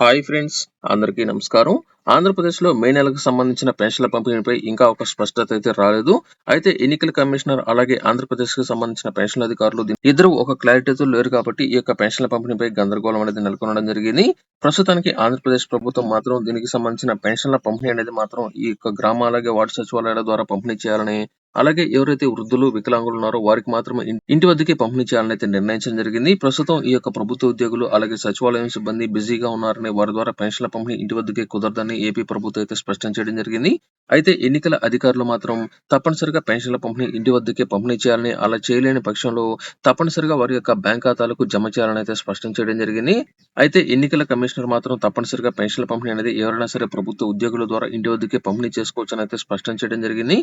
Hi friends అందరికీ నమస్కారం. ఆంధ్రప్రదేశ్లో మే నెలకు సంబంధించిన పెన్షన్ల పంపిణీపై ఇంకా ఒక స్పష్టత అయితే రాలేదు. అయితే ఎన్నికల కమిషనర్ అలాగే ఆంధ్రప్రదేశ్కి సంబంధించిన పెన్షన్ అధికారులు ఇద్దరు ఒక క్లారిటీతో లేరు కాబట్టి ఈ యొక్క పెన్షన్ల పంపిణీపై గందరగోళం అనేది నెలకొనడం జరిగింది. ప్రస్తుతానికి ఆంధ్రప్రదేశ్ ప్రభుత్వం మాత్రం దీనికి సంబంధించిన పెన్షన్ల పంపిణీ అనేది మాత్రం ఈ యొక్క గ్రామ అలాగే వార్డు సచివాలయాల ద్వారా పంపిణీ చేయాలని అలాగే ఎవరైతే వృద్ధులు వికలాంగులు ఉన్నారో వారికి మాత్రమే ఇంటి వద్దకే పంపిణీ చేయాలని అయితే నిర్ణయించడం జరిగింది. ప్రస్తుతం ఈ యొక్క ప్రభుత్వ ఉద్యోగులు అలాగే సచివాలయం సిబ్బంది బిజీగా ఉన్నారని వారి ద్వారా పెన్షన్ల పంపిణీ ఇంటి వద్దకే కుదరదని ఏపీ ప్రభుత్వం అయితే స్పష్టం చేయడం జరిగింది. అయితే ఎన్నికల అధికారులు మాత్రం తప్పనిసరిగా పెన్షన్ల పంపిణీ ఇంటి వద్దకే పంపిణీ చేయాలని అలా చేయలేని పక్షంలో తప్పనిసరిగా వారి యొక్క బ్యాంక్ ఖాతాలకు జమ చేయాలని అయితే స్పష్టం చేయడం జరిగింది. అయితే ఎన్నికల కమిషనర్ మాత్రం తప్పనిసరిగా పెన్షన్ల పంపిణీ అనేది ఎవరైనా సరే ప్రభుత్వ ఉద్యోగుల ద్వారా ఇంటి వద్దకే పంపిణీ చేసుకోవచ్చని అయితే స్పష్టం చేయడం జరిగింది.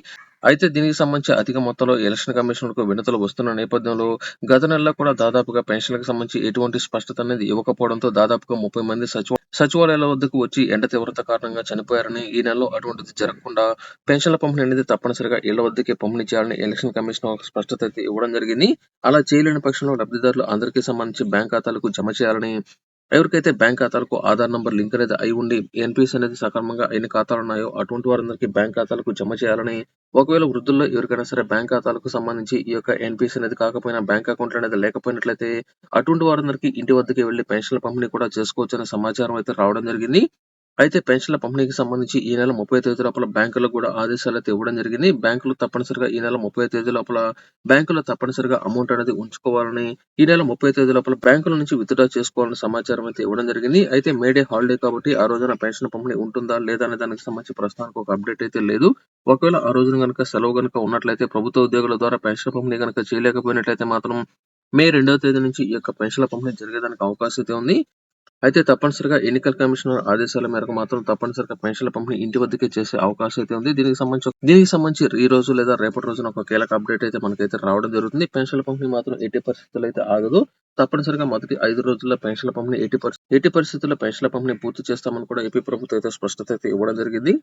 అయితే దీనికి సంబంధించి అధిక మొత్తంలో ఎలక్షన్ కమిషన్కు వినతులు వస్తున్న నేపథ్యంలో గత నెలలో కూడా దాదాపుగా పెన్షన్లకు సంబంధించి ఎటువంటి స్పష్టత అనేది ఇవ్వకపోవడంతో దాదాపుగా ముప్పై మంది సచివ సచివాలయాల వద్దకు వచ్చి ఎండ తీవ్రత కారణంగా చనిపోయారని ఈ నెలలో అటువంటిది జరగకుండా పెన్షన్ల పంపిణీ అనేది తప్పనిసరిగా ఇళ్ళ వద్దకే పంపిణీ చేయాలని ఎలక్షన్ కమిషన్ ఒక స్పష్టత అయితే ఇవ్వడం జరిగింది. అలా చేయలేని పక్షంలో లబ్ధిదారులు అందరికీ సంబంధించి బ్యాంక్ ఖాతాలకు జమ చేయాలని ఎవరికైతే బ్యాంక్ ఖాతాలకు ఆధార్ నంబర్ లింక్ అనేది అయి ఉండి ఎన్పిఎస్ అనేది సక్రమంగా ఎన్ని ఖాతాలు ఉన్నాయో అటువంటి వారందరికీ బ్యాంక్ ఖాతాలకు జమ చేయాలని ఒకవేళ వృద్ధుల్లో ఎవరికైనా సరే బ్యాంక్ ఖాతాలకు సంబంధించి ఈ యొక్క ఎన్పిఎస్ అనేది కాకపోయినా బ్యాంక్ అకౌంట్ అనేది లేకపోయినట్లయితే అటువంటి వారందరికీ ఇంటి వద్దకి వెళ్ళి పెన్షన్ల పంపిణీ కూడా చేసుకోవచ్చనే సమాచారం అయితే రావడం జరిగింది. అయితే పెన్షన్ల పంపిణీకి సంబంధించి ఈ నెల ముప్పై తేదీ లోపల బ్యాంకులకు కూడా ఆదేశాలు అయితే ఇవ్వడం జరిగింది. బ్యాంకులు తప్పనిసరిగా ఈ నెల ముప్పై తేదీ లోపల బ్యాంకులో తప్పనిసరిగా అమౌంట్ అనేది ఉంచుకోవాలని ఈ నెల ముప్పై తేదీ లోపల బ్యాంకుల నుంచి విత్డ్రా చేసుకోవాలని సమాచారం అయితే ఇవ్వడం జరిగింది. అయితే మేడే హాలిడే కాబట్టి ఆ రోజున పెన్షన్ పంపిణీ ఉంటుందా లేదా అనే దానికి సంబంధించి ప్రస్తుతానికి ఒక అప్డేట్ అయితే లేదు. ఒకవేళ ఆ రోజున కనుక సెలవు కనుక ఉన్నట్లయితే ప్రభుత్వ ఉద్యోగుల ద్వారా పెన్షన్ పంపిణీ కనుక చేయలేకపోయినట్లయితే మాత్రం మే రెండవ తేదీ నుంచి ఈ యొక్క పెన్షన్ల పంపిణీ జరిగేదానికి అవకాశం అయితే ఉంది. అయితే తప్పనిసరిగా ఎన్నికల కమిషనర్ ఆదేశాల మేరకు మాత్రం తప్పనిసరిగా పెన్షన్ల పంపిణీ ఇంటి వద్దకే చేసే అవకాశం అయితే ఉంది. దీనికి సంబంధించి దీనికి సంబంధించి ఈ రోజు లేదా రేపటి రోజున ఒక కీలక అప్డేట్ అయితే మనకైతే రావడం జరుగుతుంది. పెన్షన్ల పంపిణీ మాత్రం ఎట్టి పరిస్థితుల్లో అయితే ఆగదు. తప్పనిసరిగా మొదటి ఐదు రోజుల్లో పెన్షన్ల పంపిణీ ఎట్టి పరిస్థితి ఎట్టి పరిస్థితుల్లో పెన్షన్ల పంపిణీ పూర్తి చేస్తామని కూడా ఏపీ ప్రభుత్వం అయితే స్పష్టత అయితే ఇవ్వడం జరిగింది.